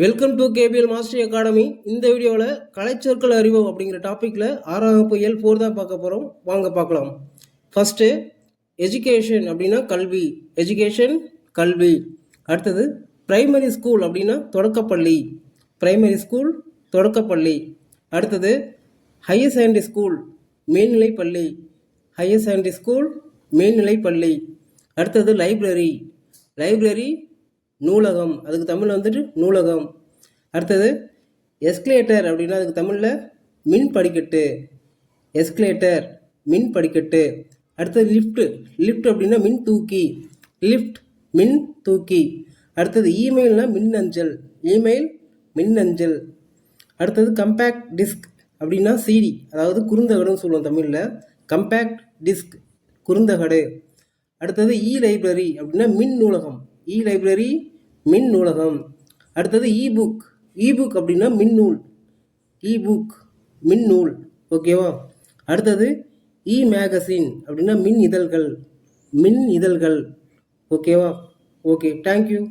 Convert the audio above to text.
Welcome to KPL master academy இந்த வீடியோவில் கலைச்சொற்கள் அறிவோம் அப்படிங்கிற டாப்பிக்கில் ஆறாம் வகுப்பு எல் ஃபோர் தான் பார்க்க போகிறோம் வாங்க பார்க்கலாம். ஃபஸ்ட்டு எஜுகேஷன் அப்படின்னா கல்வி. எஜுகேஷன் கல்வி. அடுத்தது பிரைமரி ஸ்கூல் அப்படின்னா தொடக்கப்பள்ளி. பிரைமரி ஸ்கூல் தொடக்கப்பள்ளி. அடுத்தது ஹையர் செகண்டரி ஸ்கூல் மேல்நிலைப்பள்ளி. ஹையர் செகண்டரி ஸ்கூல் மேல்நிலைப்பள்ளி. அடுத்தது லைப்ரரி லைப்ரரி நூலகம். அதுக்கு தமிழில் வந்துட்டு நூலகம். அடுத்தது எஸ்கலேட்டர் அப்படின்னா அதுக்கு தமிழில் மின் படிக்கட்டு. எஸ்கலேட்டர் மின் படிக்கட்டு. அடுத்தது லிஃப்ட்டு லிஃப்ட் அப்படின்னா மின் தூக்கி. லிஃப்ட் மின் தூக்கி. அடுத்தது இமெயில்னா மின்னஞ்சல். இமெயில் மின் அஞ்சல் அடுத்தது கம்பேக்ட் டிஸ்க் அப்படின்னா சிடி அதாவது குறுந்தகடுன்னு சொல்லுவோம் தமிழில். கம்பேக்ட் டிஸ்க் குறுந்தகடு. அடுத்தது இ லைப்ரரி அப்படின்னா மின் நூலகம். இ லைப்ரரி மின் நூலகம் அடுத்தது இபுக் இபுக் அப்படின்னா மின் நூல் இ மின் நூல் ஓகேவா அடுத்தது இ மேகசின் அப்படின்னா மின் இதழ்கள். மின் இதழ்கள். ஓகேவா ஓகே தேங்க்யூ